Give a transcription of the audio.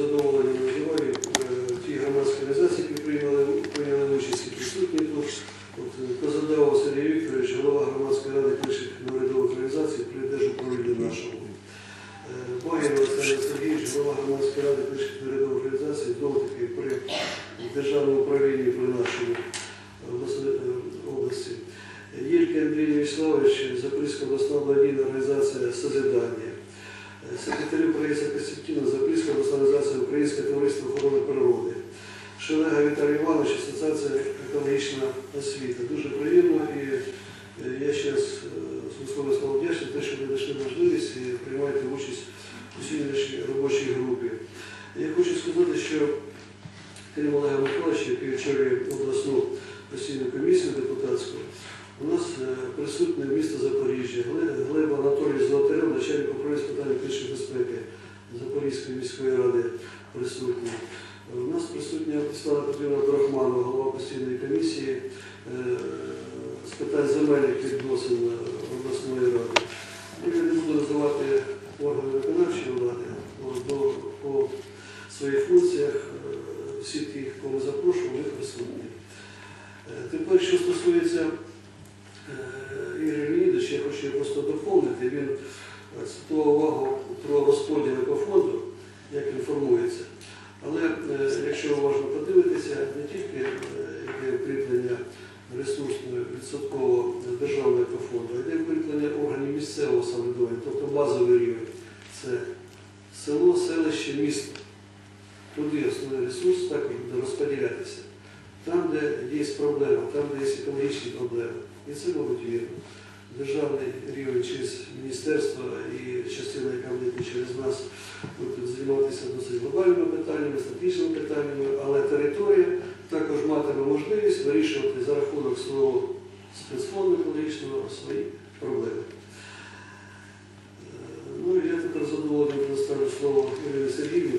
Задоволені називаю е, ті громадські організації, які приймали, прийняли участь і присутні тут. От, е, Сергій Вікторович, голова громадської ради перших наурядових організацій при держуправлінні нашому. Е, Багір Олександр Сергійович, голова громадської ради перших наурядових організацій, знову таки при державному управлінні при нашому області. Єлька Андрій Вячеславович, Запорізька обласна благодійна організація «Созидання». Секретарю проєкту Костянтина Запорізька обласна організація Українське товариство охорони природи. Шелега Віталій Іванович, Асоціація екологічна освіта. Дуже приємно і е, я ще раз слово слово вдячний, те, що ви знайшли можливість і приймаєте участь у сьогоднішній робочій групі. Я хочу сказати, що крім Олега Миколаївича, який очолює обласну постійну комісію депутатську, у нас е, присутнє місто Запоріжжя, У нас присутня Світлана Петрівна Брахманова, голова постійної комісії е, з питань земельних відносин обласної ради. Я не буду називати органи виконавчої влади, бо по своїх функціях е, всі ті, кого ми вони присутні. Е, Тепер, що стосується Ігоря Леонідовича, я хочу його просто доповнити. Він акцентував увагу Якщо уважно подивитися, не тільки йде укріплення ресурсного відсоткового державного по фонду, а йде укріплення органів місцевого самоврядування, тобто базовий рівень. Це село, селище, місто. Туди основний ресурс так буде розподілятися. Там, де є проблема, там, де є екологічні проблеми. І це, мабуть, вірно. Державний рівень через міністерство і частина, яка буде через нас, буде займатися досить глобальними питаннями, стратегічними питаннями, але територія також матиме можливість вирішувати за рахунок свого спецфонду екологічного свої проблеми. Е, Ну, я тепер задоволений предоставлю слово Ірині Сергіївні